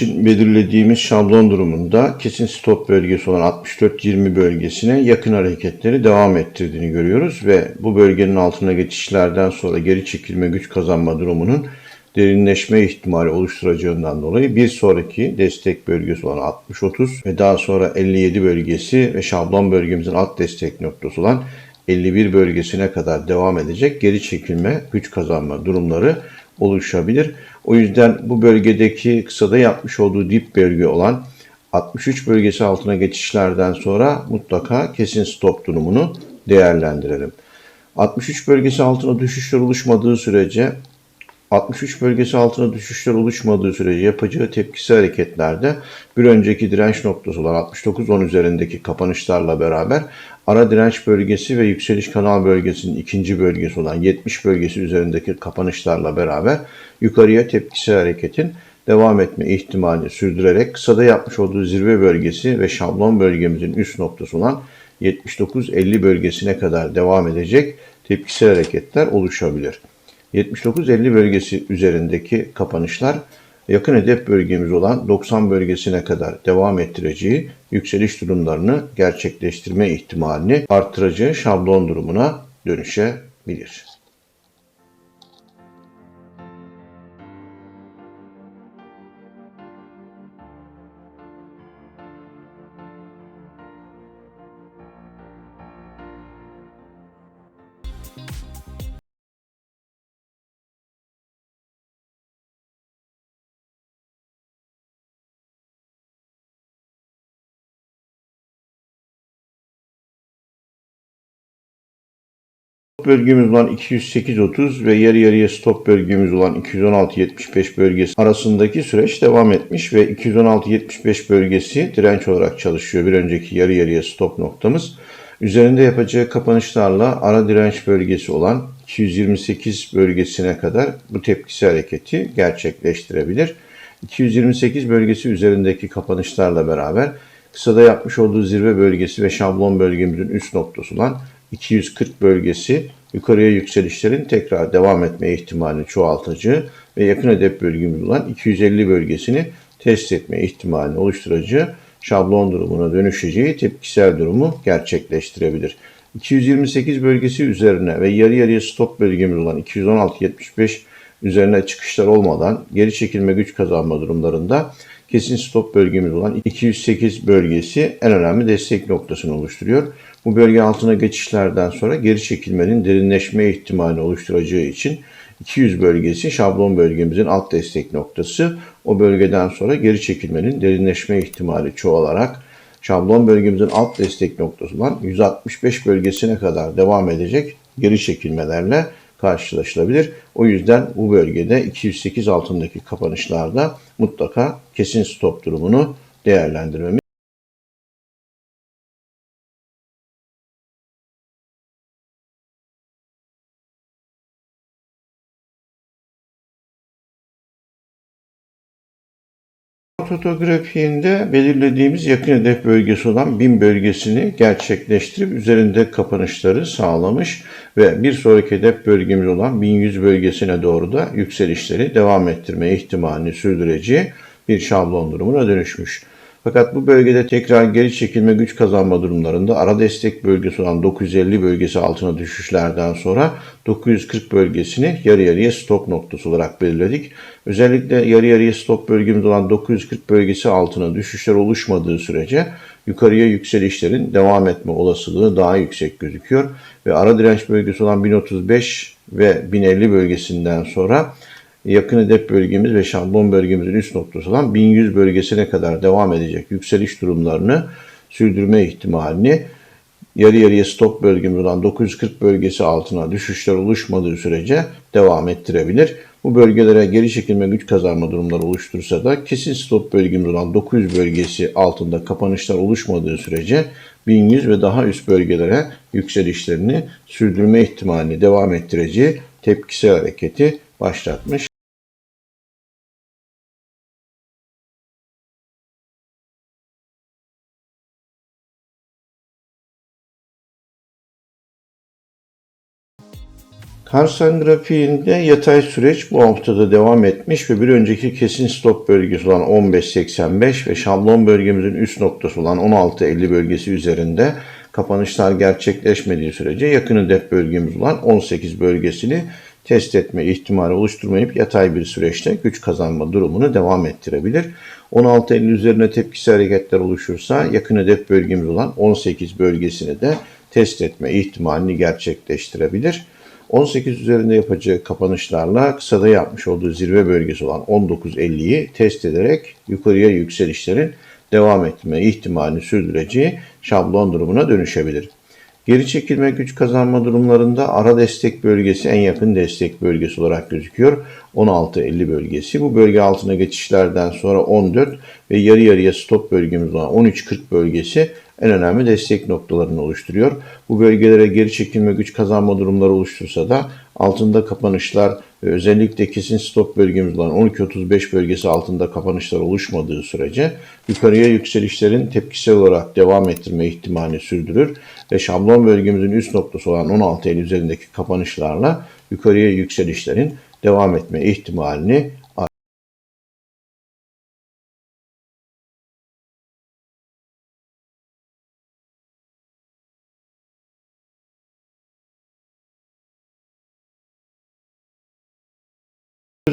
için belirlediğimiz şablon durumunda kesin stop bölgesi olan 64-20 bölgesine yakın hareketleri devam ettirdiğini görüyoruz ve bu bölgenin altına geçişlerden sonra geri çekilme güç kazanma durumunun derinleşme ihtimali oluşturacağından dolayı bir sonraki destek bölgesi olan 60-30 ve daha sonra 57 bölgesi ve şablon bölgemizin alt destek noktası olan 51 bölgesine kadar devam edecek geri çekilme güç kazanma durumları oluşabilir. O yüzden bu bölgedeki kısada yapmış olduğu dip bölge olan 63 bölgesi altına geçişlerden sonra mutlaka kesin stop durumunu değerlendirelim. 63 bölgesi altına düşüşler oluşmadığı sürece 63 bölgesi altına düşüşler oluşmadığı sürece yapacağı tepkisi hareketlerde bir önceki direnç noktası olan 69-10 üzerindeki kapanışlarla beraber ara direnç bölgesi ve yükseliş kanal bölgesinin ikinci bölgesi olan 70 bölgesi üzerindeki kapanışlarla beraber yukarıya tepkisi hareketin devam etme ihtimalini sürdürerek kısada yapmış olduğu zirve bölgesi ve şablon bölgemizin üst noktası olan 79-50 bölgesine kadar devam edecek tepkisel hareketler oluşabilir. 79-50 bölgesi üzerindeki kapanışlar yakın hedef bölgemiz olan 90 bölgesine kadar devam ettireceği yükseliş durumlarını gerçekleştirme ihtimalini artıracağı şablon durumuna dönüşebilir. Bölgemiz olan 208.30 ve yarı yarıya stop bölgemiz olan 216.75 bölgesi arasındaki süreç devam etmiş ve 216.75 bölgesi direnç olarak çalışıyor. Bir önceki yarı yarıya stop noktamız. Üzerinde yapacağı kapanışlarla ara direnç bölgesi olan 228 bölgesine kadar bu tepkisi hareketi gerçekleştirebilir. 228 bölgesi üzerindeki kapanışlarla beraber kısada yapmış olduğu zirve bölgesi ve şablon bölgemizin üst noktası olan 240 bölgesi yukarıya yükselişlerin tekrar devam etme ihtimalini çoğaltıcı ve yakın hedef bölgemiz olan 250 bölgesini test etme ihtimalini oluşturacağı şablon durumuna dönüşeceği tepkisel durumu gerçekleştirebilir. 228 bölgesi üzerine ve yarı yarıya stop bölgemiz olan 216-75 üzerine çıkışlar olmadan geri çekilme güç kazanma durumlarında kesin stop bölgemiz olan 208 bölgesi en önemli destek noktasını oluşturuyor. Bu bölge altına geçişlerden sonra geri çekilmenin derinleşme ihtimalini oluşturacağı için 200 bölgesi şablon bölgemizin alt destek noktası. O bölgeden sonra geri çekilmenin derinleşme ihtimali çoğalarak şablon bölgemizin alt destek noktası olan 165 bölgesine kadar devam edecek geri çekilmelerle karşılaşılabilir. O yüzden bu bölgede 208 altındaki kapanışlarda mutlaka kesin stop durumunu değerlendirmemiz Fotografiğinde belirlediğimiz yakın hedef bölgesi olan 1000 bölgesini gerçekleştirip üzerinde kapanışları sağlamış ve bir sonraki hedef bölgemiz olan 1100 bölgesine doğru da yükselişleri devam ettirme ihtimalini sürdüreceği bir şablon durumuna dönüşmüş. Fakat bu bölgede tekrar geri çekilme güç kazanma durumlarında ara destek bölgesi olan 950 bölgesi altına düşüşlerden sonra 940 bölgesini yarı yarıya stop noktası olarak belirledik. Özellikle yarı yarıya stop bölgemiz olan 940 bölgesi altına düşüşler oluşmadığı sürece yukarıya yükselişlerin devam etme olasılığı daha yüksek gözüküyor. Ve ara direnç bölgesi olan 1035 ve 1050 bölgesinden sonra yakın hedef bölgemiz ve şablon bölgemizin üst noktası olan 1100 bölgesine kadar devam edecek yükseliş durumlarını sürdürme ihtimalini yarı yarıya stop bölgemiz olan 940 bölgesi altına düşüşler oluşmadığı sürece devam ettirebilir. Bu bölgelere geri çekilme güç kazanma durumları oluştursa da kesin stop bölgemiz olan 900 bölgesi altında kapanışlar oluşmadığı sürece 1100 ve daha üst bölgelere yükselişlerini sürdürme ihtimalini devam ettireceği tepkisel hareketi başlatmış. Karsan grafiğinde yatay süreç bu haftada devam etmiş ve bir önceki kesin stop bölgesi olan 15.85 ve şablon bölgemizin üst noktası olan 16.50 bölgesi üzerinde kapanışlar gerçekleşmediği sürece yakın hedef bölgemiz olan 18 bölgesini test etme ihtimali oluşturmayıp yatay bir süreçte güç kazanma durumunu devam ettirebilir. 16.50 üzerine tepkisi hareketler oluşursa yakın hedef bölgemiz olan 18 bölgesini de test etme ihtimalini gerçekleştirebilir. 18 üzerinde yapacağı kapanışlarla kısada yapmış olduğu zirve bölgesi olan 19.50'yi test ederek yukarıya yükselişlerin devam etme ihtimalini sürdüreceği şablon durumuna dönüşebilir. Geri çekilme güç kazanma durumlarında ara destek bölgesi en yakın destek bölgesi olarak gözüküyor. 16.50 bölgesi. Bu bölge altına geçişlerden sonra 14 ve yarı yarıya stop bölgemiz olan 13.40 bölgesi en önemli destek noktalarını oluşturuyor. Bu bölgelere geri çekilme güç kazanma durumları oluştursa da altında kapanışlar özellikle kesin stop bölgemiz olan 12.35 bölgesi altında kapanışlar oluşmadığı sürece yukarıya yükselişlerin tepkisel olarak devam ettirme ihtimalini sürdürür ve şablon bölgemizin üst noktası olan 16.50 üzerindeki kapanışlarla yukarıya yükselişlerin devam etme ihtimalini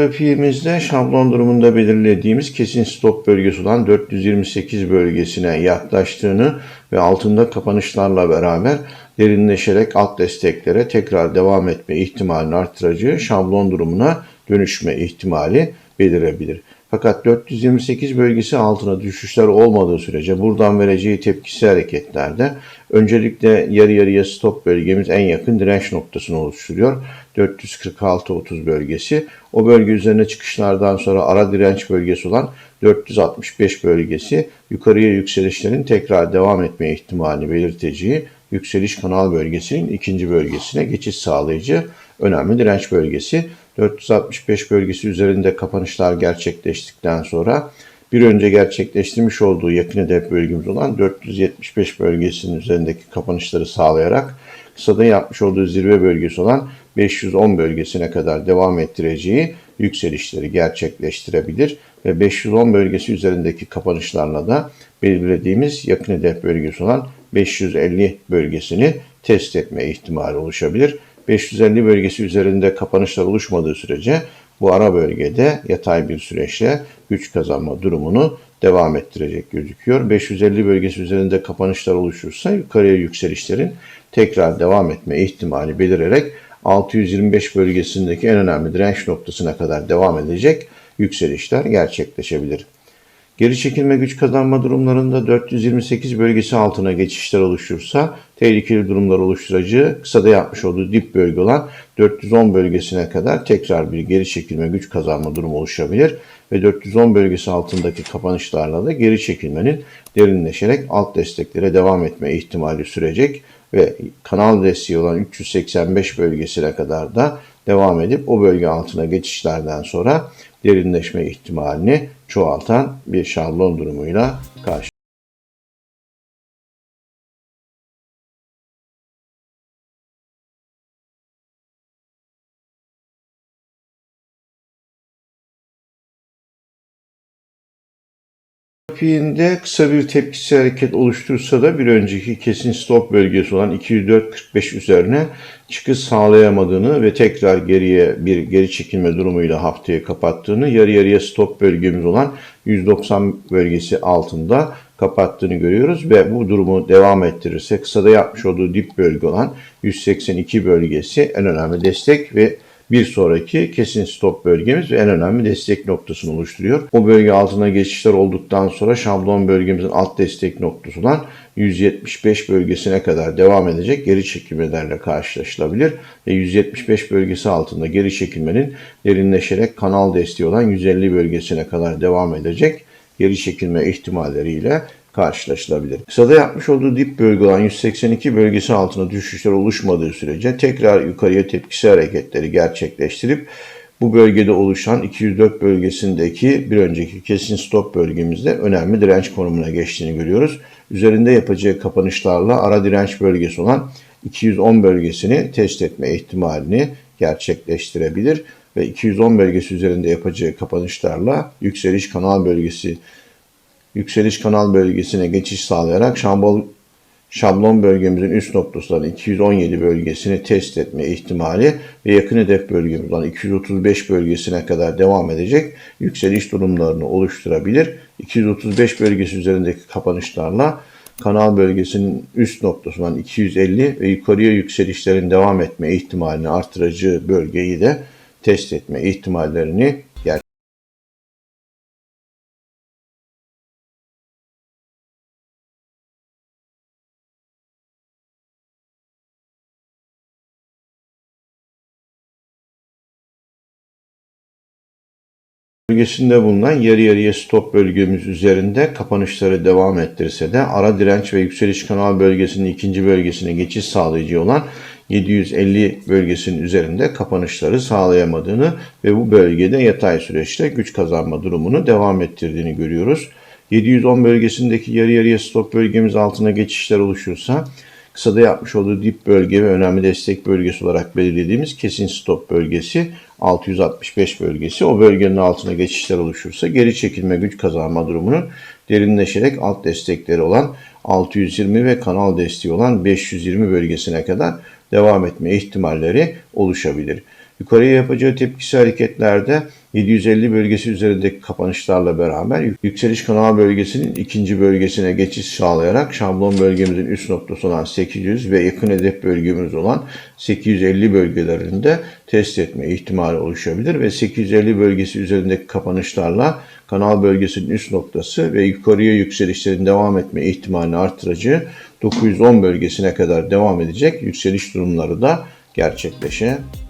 Grafiğimizde şablon durumunda belirlediğimiz kesin stop bölgesi olan 428 bölgesine yaklaştığını ve altında kapanışlarla beraber derinleşerek alt desteklere tekrar devam etme ihtimalini artıracağı şablon durumuna dönüşme ihtimali belirebilir. Fakat 428 bölgesi altına düşüşler olmadığı sürece buradan vereceği tepkisi hareketlerde öncelikle yarı yarıya stop bölgemiz en yakın direnç noktasını oluşturuyor. 446-30 bölgesi. O bölge üzerine çıkışlardan sonra ara direnç bölgesi olan 465 bölgesi yukarıya yükselişlerin tekrar devam etme ihtimalini belirteceği yükseliş kanal bölgesinin ikinci bölgesine geçiş sağlayıcı önemli direnç bölgesi. 465 bölgesi üzerinde kapanışlar gerçekleştikten sonra bir önce gerçekleştirmiş olduğu yakın hedef bölgemiz olan 475 bölgesinin üzerindeki kapanışları sağlayarak kısada yapmış olduğu zirve bölgesi olan 510 bölgesine kadar devam ettireceği yükselişleri gerçekleştirebilir ve 510 bölgesi üzerindeki kapanışlarla da belirlediğimiz yakın hedef bölgesi olan 550 bölgesini test etme ihtimali oluşabilir. 550 bölgesi üzerinde kapanışlar oluşmadığı sürece bu ara bölgede yatay bir süreçle güç kazanma durumunu devam ettirecek gözüküyor. 550 bölgesi üzerinde kapanışlar oluşursa yukarıya yükselişlerin tekrar devam etme ihtimali belirerek 625 bölgesindeki en önemli direnç noktasına kadar devam edecek yükselişler gerçekleşebilir. Geri çekilme güç kazanma durumlarında 428 bölgesi altına geçişler oluşursa tehlikeli durumlar oluşturacağı kısada yapmış olduğu dip bölge olan 410 bölgesine kadar tekrar bir geri çekilme güç kazanma durumu oluşabilir ve 410 bölgesi altındaki kapanışlarla da geri çekilmenin derinleşerek alt desteklere devam etme ihtimali sürecek ve kanal desteği olan 385 bölgesine kadar da devam edip o bölge altına geçişlerden sonra derinleşme ihtimalini çoğaltan bir şablon durumuyla karşı. Grafiğinde kısa bir tepkisi hareket oluştursa da bir önceki kesin stop bölgesi olan 204.45 üzerine çıkış sağlayamadığını ve tekrar geriye bir geri çekilme durumuyla haftayı kapattığını, yarı yarıya stop bölgemiz olan 190 bölgesi altında kapattığını görüyoruz ve bu durumu devam ettirirse kısada yapmış olduğu dip bölge olan 182 bölgesi en önemli destek ve bir sonraki kesin stop bölgemiz ve en önemli destek noktasını oluşturuyor. O bölge altına geçişler olduktan sonra şablon bölgemizin alt destek noktası olan 175 bölgesine kadar devam edecek geri çekilmelerle karşılaşılabilir ve 175 bölgesi altında geri çekilmenin derinleşerek kanal desteği olan 150 bölgesine kadar devam edecek geri çekilme ihtimalleriyle karşılaşılabilir. Kısada yapmış olduğu dip bölge olan 182 bölgesi altında düşüşler oluşmadığı sürece tekrar yukarıya tepkisi hareketleri gerçekleştirip bu bölgede oluşan 204 bölgesindeki bir önceki kesin stop bölgemizde önemli direnç konumuna geçtiğini görüyoruz. Üzerinde yapacağı kapanışlarla ara direnç bölgesi olan 210 bölgesini test etme ihtimalini gerçekleştirebilir ve 210 bölgesi üzerinde yapacağı kapanışlarla yükseliş kanal bölgesi yükseliş kanal bölgesine geçiş sağlayarak şambol, şablon bölgemizin üst noktası olan 217 bölgesini test etme ihtimali ve yakın hedef bölgemiz olan 235 bölgesine kadar devam edecek yükseliş durumlarını oluşturabilir. 235 bölgesi üzerindeki kapanışlarla kanal bölgesinin üst noktası olan 250 ve yukarıya yükselişlerin devam etme ihtimalini artırıcı bölgeyi de test etme ihtimallerini bölgesinde bulunan yarı yarıya stop bölgemiz üzerinde kapanışları devam ettirse de ara direnç ve yükseliş kanal bölgesinin ikinci bölgesine geçiş sağlayıcı olan 750 bölgesinin üzerinde kapanışları sağlayamadığını ve bu bölgede yatay süreçte güç kazanma durumunu devam ettirdiğini görüyoruz. 710 bölgesindeki yarı yarıya stop bölgemiz altına geçişler oluşursa kısada yapmış olduğu dip bölge ve önemli destek bölgesi olarak belirlediğimiz kesin stop bölgesi 665 bölgesi. O bölgenin altına geçişler oluşursa geri çekilme güç kazanma durumunun derinleşerek alt destekleri olan 620 ve kanal desteği olan 520 bölgesine kadar devam etme ihtimalleri oluşabilir. Yukarıya yapacağı tepkisi hareketlerde 750 bölgesi üzerindeki kapanışlarla beraber yükseliş kanal bölgesinin ikinci bölgesine geçiş sağlayarak şablon bölgemizin üst noktası olan 800 ve yakın hedef bölgemiz olan 850 bölgelerinde test etme ihtimali oluşabilir ve 850 bölgesi üzerindeki kapanışlarla kanal bölgesinin üst noktası ve yukarıya yükselişlerin devam etme ihtimalini artırıcı 910 bölgesine kadar devam edecek yükseliş durumları da gerçekleşebilir.